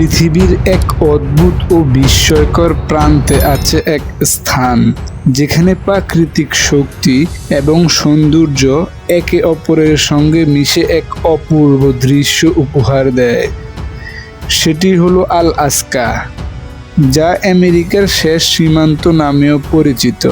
পৃথিবীর এক অদ্ভুত ও বিস্ময়কর প্রান্তে আছে এক স্থান, যেখানে প্রাকৃতিক শক্তি এবং সৌন্দর্য একে অপরের সঙ্গে মিশে এক অপূর্ব দৃশ্য উপহার দেয়। সেটি হলো আল আসকা যা আমেরিকার শেষ সীমান্ত নামেও পরিচিত।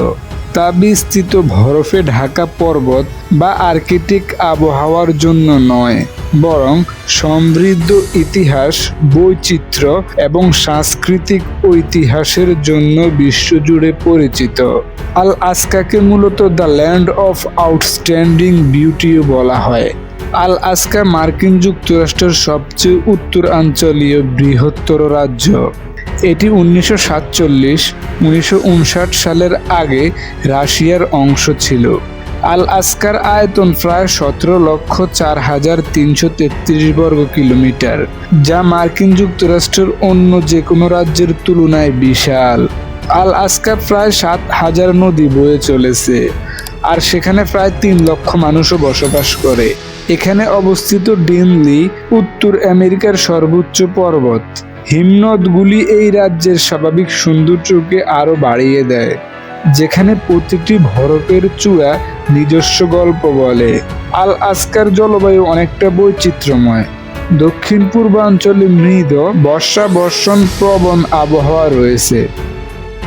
তা বিস্তৃত বরফে ঢাকা পর্বত বা আর্কিটিক আবহাওয়ার জন্য নয়। বরং সমৃদ্ধ ইতিহাস, বৈচিত্র্য এবং সাংস্কৃতিক ঐতিহাসের জন্য বিশ্বজুড়ে পরিচিত। আল আসকাকে মূলত দ্য ল্যান্ড অফ আউটস্ট্যান্ডিং বিউটিও বলা হয়। আল আসকা মার্কিন যুক্তরাষ্ট্রের সবচেয়ে উত্তরাঞ্চলীয় বৃহত্তর রাজ্য। এটি উনিশশো সাতচল্লিশ, উনিশশো সালের আগে রাশিয়ার অংশ ছিল। আল আসকার আয়তন প্রায় সতেরো লক্ষ চার হাজার তিনশো তেত্রিশ বর্গ কিলোমিটার, যা মার্কিন যুক্তরাষ্ট্রের অন্য যে কোনো রাজ্যের তুলনায় বিশাল। আল আসকা প্রায় সাত হাজার নদী বয়ে চলেছে, আর সেখানে প্রায় তিন লক্ষ মানুষও বসবাস করে। এখানে অবস্থিত ডিনলি উত্তর আমেরিকার সর্বোচ্চ পর্বত। হিমনদগুলি এই রাজ্যের স্বাভাবিক সৌন্দর্যকে আরও বাড়িয়ে দেয়। যেখানে প্রতিটি বরফের চূড়া নিজস্ব গল্প বলে। আল আসকার জলবায়ু অনেকটা বৈচিত্র্যময়। দক্ষিণ পূর্বাঞ্চলে মৃদ, বর্ষা বর্ষণ প্রবণ আবহাওয়া রয়েছে।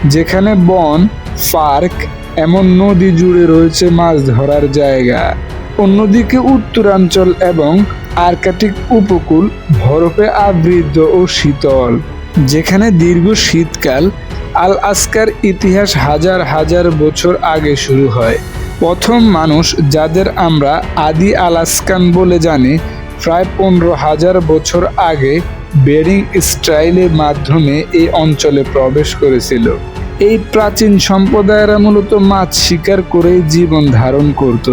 যেখানে বন, পার্ক, এমন নদী জুড়ে রয়েছে মাছ ধরার জায়গা। অন্যদিকে উত্তরাঞ্চল এবং আর্কাটিক উপকূল বরফে আবৃত ও শীতল। যেখানে দীর্ঘ শীতকাল আল আসকার ইতিহাস হাজার হাজার বছর আগে শুরু হয়। প্রথম মানুষ যাদের আমরা আদি আলাস্কান বলে জানি, প্রায় পনেরো হাজার বছর আগে বেরিং স্টাইলের মাধ্যমে এই অঞ্চলে প্রবেশ করেছিল। এই প্রাচীন সম্প্রদায়েরা মূলত মাছ শিকার করেই জীবন ধারণ করত।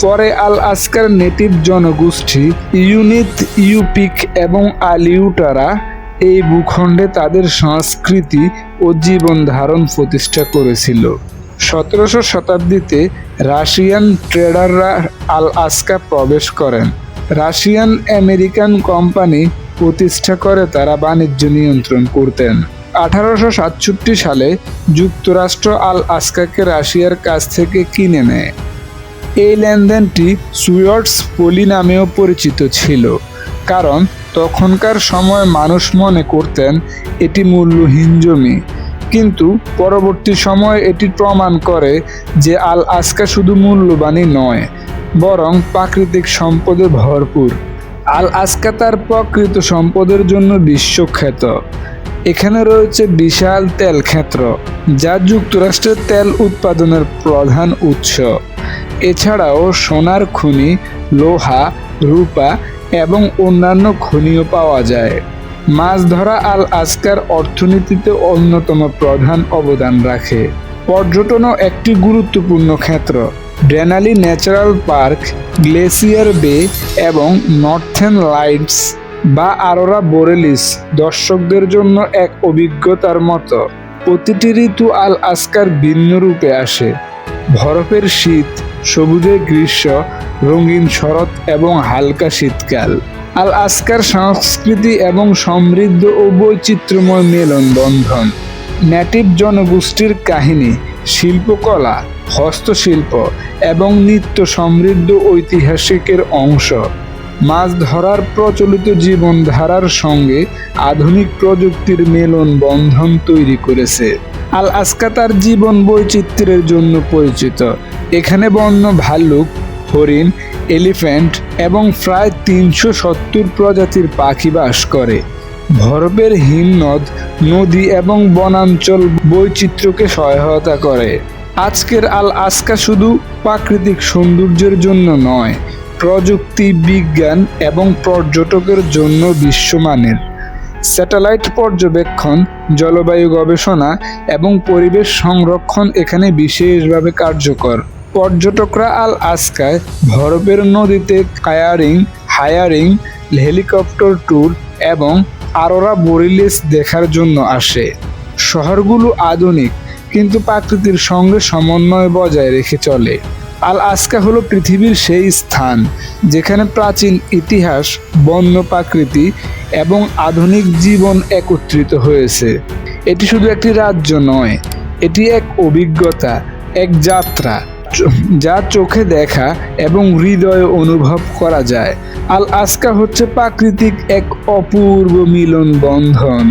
পরে আল আসকার নেটিভ জনগোষ্ঠী ইউনিট ইউপিক এবং আলিউটারা এই ভূখণ্ডে তাদের সংস্কৃতি ও জীবন ধারণ প্রতিষ্ঠা করেছিল। সতেরোশো শতাব্দীতে রাশিয়ান ট্রেডাররা আল আসকা প্রবেশ করেন। রাশিয়ান আমেরিকান কোম্পানি প্রতিষ্ঠা করে তারা বাণিজ্য নিয়ন্ত্রণ করতেন। আঠারোশো সাতষট্টি সালে যুক্তরাষ্ট্র আল আসকাকে রাশিয়ার কাছ থেকে কিনে নেয়। এই লেনদেনটি সুইয়টস পলি নামেও পরিচিত ছিল। কারণ তখনকার সময় মানুষ মনে করতেন এটি মূল্যহীন জমি। কিন্তু পরবর্তী সময়ে এটি প্রমাণ করে যে আল আসকা শুধু মূল্যবানই নয়, বরং প্রাকৃতিক সম্পদে ভরপুর। আল আসকা তার প্রকৃত সম্পদের জন্য বিশ্বখ্যাত। এখানে রয়েছে বিশাল তেল ক্ষেত্র, যা যুক্তরাষ্ট্রের তেল উৎপাদনের প্রধান উৎস। এছাড়াও সোনার খনি, লোহা, রূপা এবং অন্যান্য খনিও পাওয়া যায়। মাছ ধরা আল আসকার অর্থনীতিতে অন্যতম প্রধান অবদান রাখে। পর্যটনও একটি গুরুত্বপূর্ণ ক্ষেত্র। ডেনালি ন্যাচারাল পার্ক, গ্লেসিয়ার বে এবং নর্থেন লাইটস বা আরোরা বোরেলিস দর্শকদের জন্য এক অভিজ্ঞতার মতো। প্রতিটি ঋতু আল আসকার ভিন্ন রূপে আসে। বরফের শীত, সবুজের গ্রীষ্ম রঙিন শরৎ এবং হালকা শীতকাল। আল আসকার সংস্কৃতি এবং সমৃদ্ধ ও বৈচিত্র্যময় মেলন বন্ধন নেটিভ জনগোষ্ঠীর কাহিনী, শিল্পকলা, হস্তশিল্প এবং নিত্য সমৃদ্ধ ঐতিহাসিকের অংশ। মাছ ধরার প্রচলিত জীবনধারার সঙ্গে আধুনিক প্রযুক্তির মেলন বন্ধন তৈরি করেছে। আল আসকা তার জীবন বৈচিত্র্যের জন্য পরিচিত। এখানে বন্য ভাল্লুক হরিণ, এলিফ্যান্ট এবং প্রায় তিনশো সত্তর প্রজাতির পাখি বাস করে। বরফের হিমনদ নদী এবং বনাঞ্চল বৈচিত্র্যকে সহায়তা করে। আজকের আল আসকা শুধু প্রাকৃতিক সৌন্দর্যের জন্য নয়, প্রযুক্তি, বিজ্ঞান এবং পর্যটকের জন্য বিশ্বমানের। স্যাটেলাইট পর্যবেক্ষণ, জলবায়ু গবেষণা এবং পরিবেশ সংরক্ষণ এখানে বিশেষভাবে কার্যকর। পর্যটকরা আল আসকায় বরফের নদীতে কায়ারিং, হায়ারিং, হেলিকপ্টার ট্যুর এবং আরোরা বোরিলিস দেখার জন্য আসে। শহরগুলো আধুনিক, কিন্তু প্রকৃতির সঙ্গে সমন্বয় বজায় রেখে চলে। আল আসকা হলো পৃথিবীর সেই স্থান, যেখানে প্রাচীন ইতিহাস, বন্য প্রকৃতি এবং আধুনিক জীবন একত্রিত হয়েছে। এটি শুধু একটি রাজ্য নয়, এটি এক অভিজ্ঞতা, এক যাত্রা। যা চোখে দেখা এবং হৃদয়ে অনুভব করা যায়। আল আসকা হচ্ছে প্রাকৃতিক এক অপূর্ব মিলন বন্ধন।